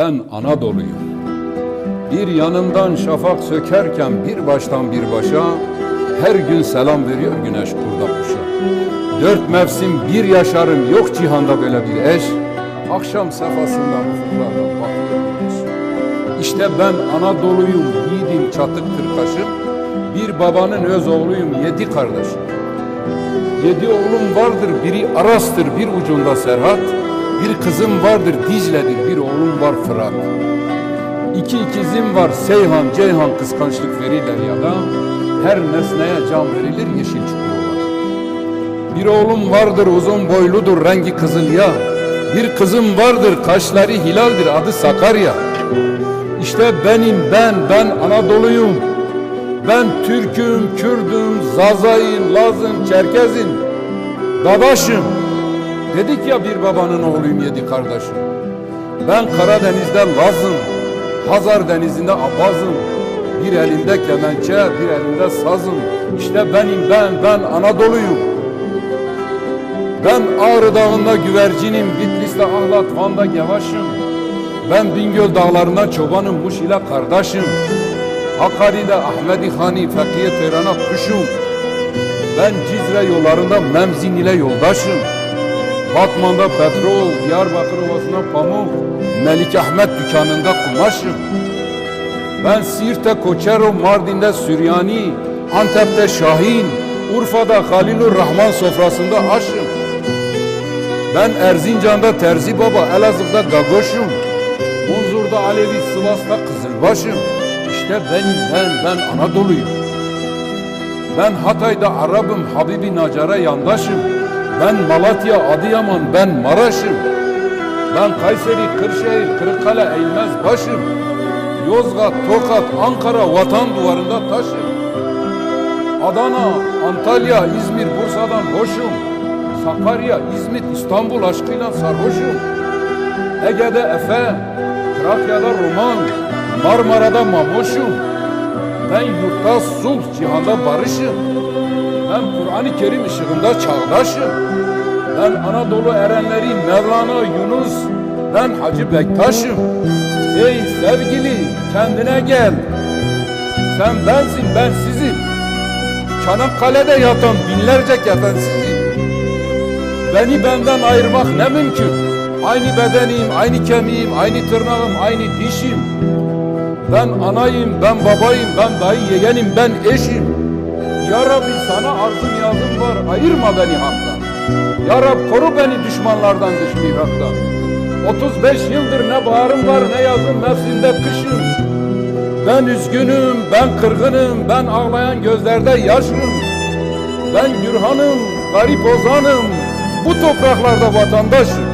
Ben Anadolu'yum. Bir yanımdan şafak sökerken bir baştan bir başa her gün selam veriyor güneş kurda kuşa. Dört mevsim bir yaşarım yok cihanda böyle bir eş. Akşam sefasından ufuklardan bakıyor güneş. İşte ben Anadolu'yum, yiğidim çatık kırkaşım. Bir babanın öz oğluyum, yedi kardeşim. Yedi oğlum vardır, biri Aras'tır, bir ucunda Serhat. Bir kızım vardır, Dicle'dir, bir oğlum var Fırat. İki ikizim var, Seyhan, Ceyhan kıskançlık verirler ya da her nesneye can verilir yeşil çukurlar. Bir oğlum vardır, uzun boyludur, rengi kızıl ya. Bir kızım vardır, kaşları hilaldir, adı Sakarya. İşte benim ben, ben Anadolu'yum. Ben Türk'üm, Kürd'üm, Zazay'ım, Laz'ım, Çerkez'im, Dadaş'ım. Dedik ya bir babanın oğluyum yedi kardeşim. Ben Karadeniz'de Laz'ım, Hazar Denizi'nde Abaz'ım. Bir elimde kemençe, bir elimde sazım. İşte benim ben, ben Anadolu'yum. Ben Ağrı Dağı'nda güvercinim, Bitlis'te Ahlat, Van'da Gevaş'ım. Ben Bingöl dağlarında çobanım, Muş ile kardeşim. Hakkari'de Ahmedi Hani, Fekiye Tehran'a kuşum. Ben Cizre yollarında Memzin ile yoldaşım. Batman'da petrol, Diyarbakır Ovası'nda pamuk, Melik Ahmet dükkanında kumaşım. Ben Siirt'te Koçero, Mardin'de Süryani, Antep'te Şahin, Urfa'da Halilur Rahman sofrasında aşım. Ben Erzincan'da Terzi Baba, Elazığ'da Gagoş'um. Munzur'da Alevi, Sivas'ta Kızılbaş'ım. İşte benim ben, ben Anadolu'yum. Ben Hatay'da Arap'ım, Habibi Nacar'a yandaşım. Ben Malatya, Adıyaman, ben Maraş'ım. Ben Kayseri, Kırşehir, Kırıkkale, Eğilmez başım. Yozgat, Tokat, Ankara vatan duvarında taşım. Adana, Antalya, İzmir, Bursa'dan hoşum. Sakarya, İzmit, İstanbul aşkıyla sarhoşum. Ege'de Efe, Trakya'da Roman, Marmara'da Mamoşum. Ben yurtta sulh, cihanda barışım. Ben Kur'an-ı Kerim ışığında çağdaşım. Ben Anadolu erenleri Mevlana Yunus, ben Hacı Bektaş'ım. Ey sevgili kendine gel. Sen bensin ben sizim. Çanakkale'de yatan binlerce kefen sizin. Beni benden ayırmak ne mümkün? Aynı bedeniyim, aynı kemiğim, aynı tırnağım, aynı dişim. Ben anayım, ben babayım, ben dayı yeğenim, ben eşim. Ya Rabbi sana arzum yazım var, ayırma beni haktan. Ya Rab koru beni düşmanlardan dış mihraktan. 35 yıldır ne baharım var ne yazım mevsimde kışım. Ben üzgünüm, ben kırgınım, ben ağlayan gözlerde yaşım. Ben Gürhan'ım, garip ozanım, bu topraklarda vatandaşım.